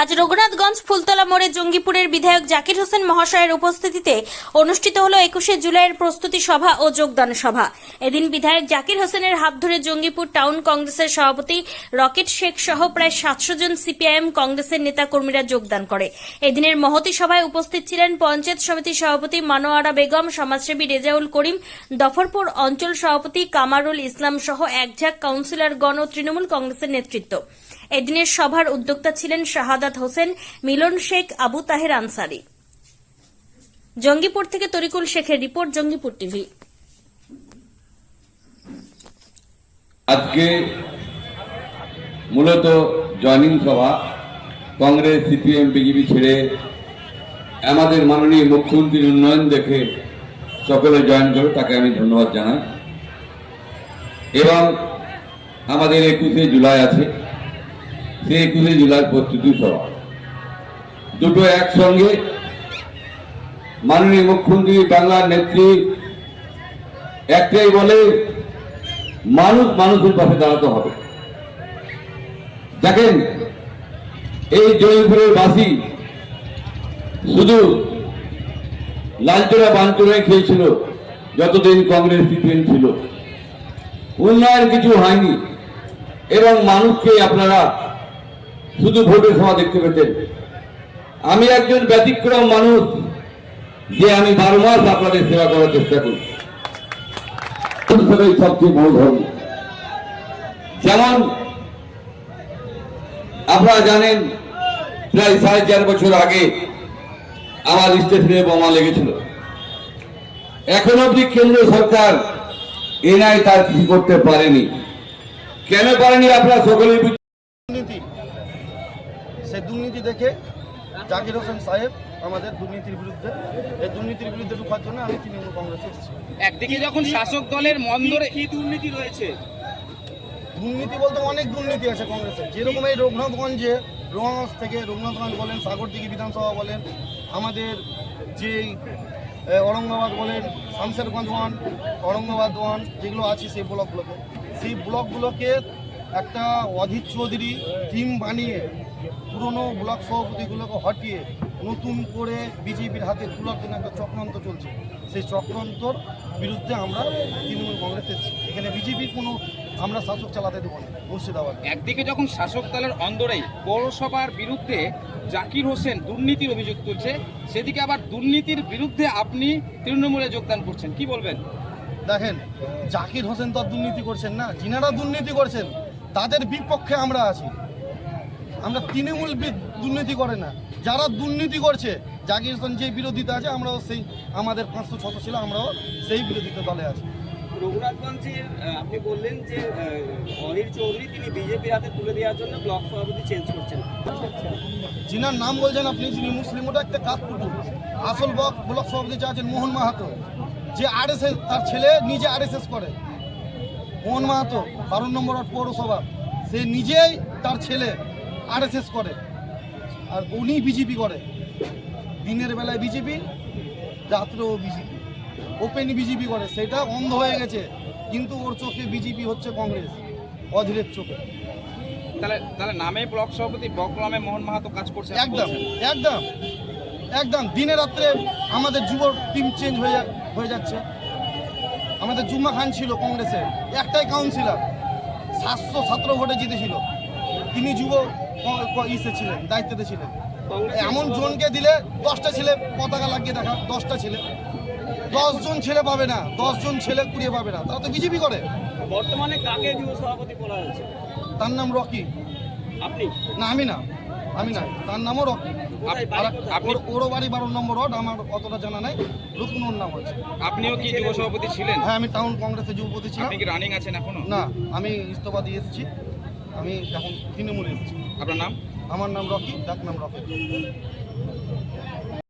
আজ রঘুনাথগঞ্জ, ফুলতলা মোড়ে জঙ্গিপুরের বিধায়ক জাকির হোসেন মহাশয়ের উপস্থিতিতে অনুষ্ঠিত হলো একুশে জুলাইয়ের প্রস্তুতি সভা ও যোগদান সভা। এদিন বিধায়ক জাকির হোসেনের হাত ধরে জঙ্গিপুর টাউন কংগ্রেসের সভাপতি রকেট শেখ সহ প্রায় সাতশো জন সিপিআইএম কংগ্রেসের নেতাকর্মীরা যোগদান করে। এদিনের মহতি সভায় উপস্থিত ছিলেন পঞ্চায়েত সমিতির সভাপতি মানোয়ারা বেগম, সমাজসেবী রেজাউল করিম, দফরপুর অঞ্চল সভাপতি কামারুল ইসলাম সহ একঝাক কাউন্সিলরগণ ও তৃণমূল কংগ্রেসের নেতৃত্ব। এদিনের সভার উদ্যোক্তা ছিলেন শাহাদাত হোসেন, মিলন শেখ, আবু তাহের আনসারি। জঙ্গিপুর থেকে তরিকুল শেখের রিপোর্ট, জঙ্গিপুর টিভি। আজকে মূলত জয়নিং সভা, কংগ্রেস, সিপিএম, বিজেপি ছেড়ে আমাদের মাননীয় মুখ্যমন্ত্রীর উন্নয়ন দেখে সকলে জয়েন করে তাকে আমি ধন্যবাদ জানাই। এবং আমাদের একুশে জুলাই আছে। সেই একুশে জুলাই প্রস্তুতি সভা। দুটো একসঙ্গে মাননীয় মুখ্যমন্ত্রী বাংলার নেত্রী একটাই বলে, মানুষ মানুষের পাশে দাঁড়াতে হবে। দেখেন, এই জয়পুরের বাসী শুধু লালচোরা বাঞ্চোরাই খেয়েছিল যতদিন কংগ্রেস সিপিএম ছিল। উন্নয়ন কিছু হয়নি, এবং মানুষকে আপনারা শুধু ভোটের সময় দেখতে পেতেন। আমি একজন ব্যতিক্রম মানুষ যে আমি বারো মাস আপনাদের সেবা করার চেষ্টা করি। সেটাই সবচেয়ে বড় ধর্ম। যেমন আপনারা জানেন প্রায় সাড়ে চার বছর আগে আমার স্টেশনে বোমা লেগেছিল। এখন অবধি কেন্দ্র সরকার এনআই তার কিছু করতে পারেনি। কেন পারেনি আপনারা সকলেই সেই দুর্নীতি দেখে জাকির হোসেন সাহেব আমাদের দুর্নীতির বিরুদ্ধে এই দুর্নীতির বিরুদ্ধে ঢুকার জন্য আমি তৃণমূল কংগ্রেসে এসেছি। একদিকে যখন শাসক দলের মন্দরে কি দুর্নীতি রয়েছে? দুর্নীতি বলতে অনেক দুর্নীতি আছে কংগ্রেসে। যেরকম এই রঘুনাথগঞ্জে রঘুনাথ থেকে রঘুনাথগঞ্জ বলেন সাগরদিঘি বিধানসভা বলেন আমাদের যেই এ, ঔরঙ্গাবাদ বলেন শামশেরগঞ্জ ওয়ান ঔরঙ্গাবাদ ওয়ান যেগুলো আছে সেই ব্লকগুলোকে সেই ব্লকগুলোকে একটা অধীর চৌধুরী টিম বানিয়ে পুরনো ব্লক সভাপতিগুলোকে হটিয়ে নতুন করে বিজেপির হাতে তোলার জন্য একটা চক্রান্ত চলছে। সেই চক্রান্তর বিরুদ্ধে আমরা তৃণমূল কংগ্রেস এসেছি। এখানে বিজেপির কোনো আমরা শাসক চালাতে দেবো না মুর্শিদাবাদ। একদিকে যখন শাসক দলের অন্দরেই পৌরসভার বিরুদ্ধে জাকির হোসেন দুর্নীতির অভিযোগ তুলছে সেদিকে আবার দুর্নীতির বিরুদ্ধে আপনি তৃণমূলে যোগদান করছেন কি বলবেন? দেখেন জাকির হোসেন তো দুর্নীতি করছেন না যিনারা দুর্নীতি করছেন তাদের বিপক্ষে আমরা আছি। আমরা তৃণমূল দুর্নীতি করে না। যারা দুর্নীতি করছে জাকির হোসেন যে বিরোধিতা আছে আমরাও সেই আমাদের পাঁচশো ছশো ছিল আমরাও সেই বিরোধিতা দলে আছি। রঘুনাথগঞ্জের আপনি বললেন যে অনিল চৌধুরী তিনি বিজেপির হাতে তুলে দেওয়ার জন্য ব্লক সভাপতি চেঞ্জ করছেন। যিনার নাম বলছেন আপনি যিনি মুসলিম ওটা একটা আসল ব্লক সভাপতি মোহন মাহাতো। যে আরএসএস তার ছেলে নিজে আরএসএস করে। মোহন মাহাতো বারো নম্বর পৌরসভা। সে নিজেই তার ছেলে। আরএসএস করে। আর উনি বিজেপি করে। দিনের বেলায় বিজেপি রাত্রেও বিজেপি। ওপেন বিজেপি করে। সেটা অন্ধ হয়ে গেছে। কিন্তু ওর চোখে বিজেপি হচ্ছে কংগ্রেস। অধীরের চোখে। তাহলে তাহলে নামে ব্লক সভাপতি ব্লক নামে মোহন মাহাতো কাজ করছে একদম একদম একদম। দিনে রাত্রে আমাদের যুব টিম চেঞ্জ হয়ে হয়ে যাচ্ছে। আমাদের জুম্মা খান ছিল কংগ্রেসে একটাই কাউন্সিলর সাতশো সতেরো ভোটে জিতেছিল। তিনি যুব ইসে ছিলেন দায়িত্বতে ছিলেন। এমন জনকে দিলে দশটা ছেলে পতাকা লাগিয়ে দেখা দশটা ছেলে। দশজন ছেলে পাবে না দশজন ছেলে কুড়িয়ে পাবে না তারা তো বিজেপি করে। বর্তমানে কাকে যুব সভাপতি বলা হয়েছে? তার নাম রকি। আপনি? না আমি না আমি না তার নামও রকি। ওরও বাড়ি বারো নম্বর ওয়ার্ড আমার অতটা জানা নাই নতুন নাম আছে। আপনিও কি যুব সভাপতি ছিলেন? হ্যাঁ আমি টাউন কংগ্রেসের যুবপতি ছিলাম। আপনি কি রানিং আছেন এখনও? না আমি ইস্তফা দিয়ে এসেছি। আমি এখন তৃণমূলে আপনার নাম? আমার নাম রকি ডাক নাম রকি